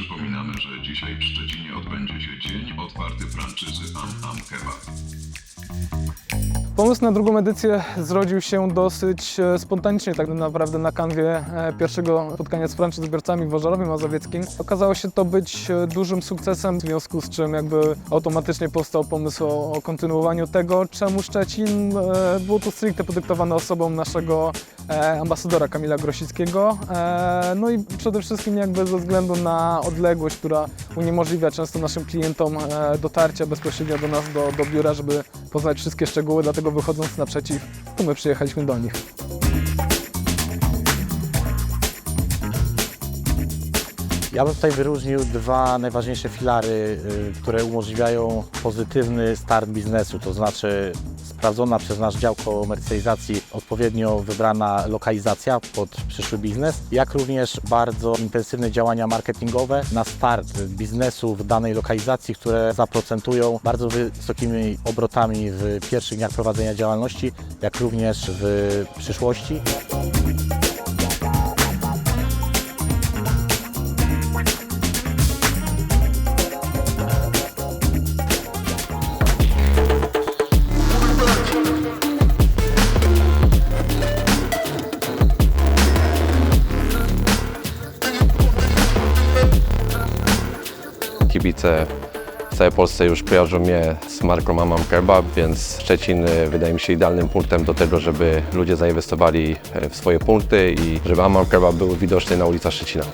Przypominamy, że dzisiaj w Szczecinie odbędzie się dzień otwarty franczyzy Am Am Kebab. Pomysł na drugą edycję zrodził się dosyć e, spontanicznie, tak naprawdę na kanwie e, pierwszego spotkania z franczyzobiorcami w Wożarowie Mazowieckim. Okazało się to być e, dużym sukcesem, w związku z czym jakby automatycznie powstał pomysł o, kontynuowaniu tego, czemu Szczecin było to stricte podyktowane osobą naszego ambasadora Kamila Grosickiego. E, no i przede wszystkim jakby ze względu na odległość, która uniemożliwia często naszym klientom e, dotarcie bezpośrednio do nas, do, do biura, żeby poznać wszystkie szczegóły, dlatego wychodząc naprzeciw, to my przyjechaliśmy do nich. Ja bym tutaj wyróżnił dwa najważniejsze filary, y, które umożliwiają pozytywny start biznesu, to znaczy sprawdzona przez nasz dział komercjalizacji odpowiednio wybrana lokalizacja pod przyszły biznes, jak również bardzo intensywne działania marketingowe na start biznesu w danej lokalizacji, które zaprocentują bardzo wysokimi obrotami w pierwszych dniach prowadzenia działalności, jak również w przyszłości. Kibice w całej Polsce już kojarzą mnie z marką Mamam Kebab, więc Szczecin e, wydaje mi się idealnym punktem do tego, żeby ludzie zainwestowali e, w swoje punkty i żeby Mamam Kebab był widoczny na ulicach Szczecina.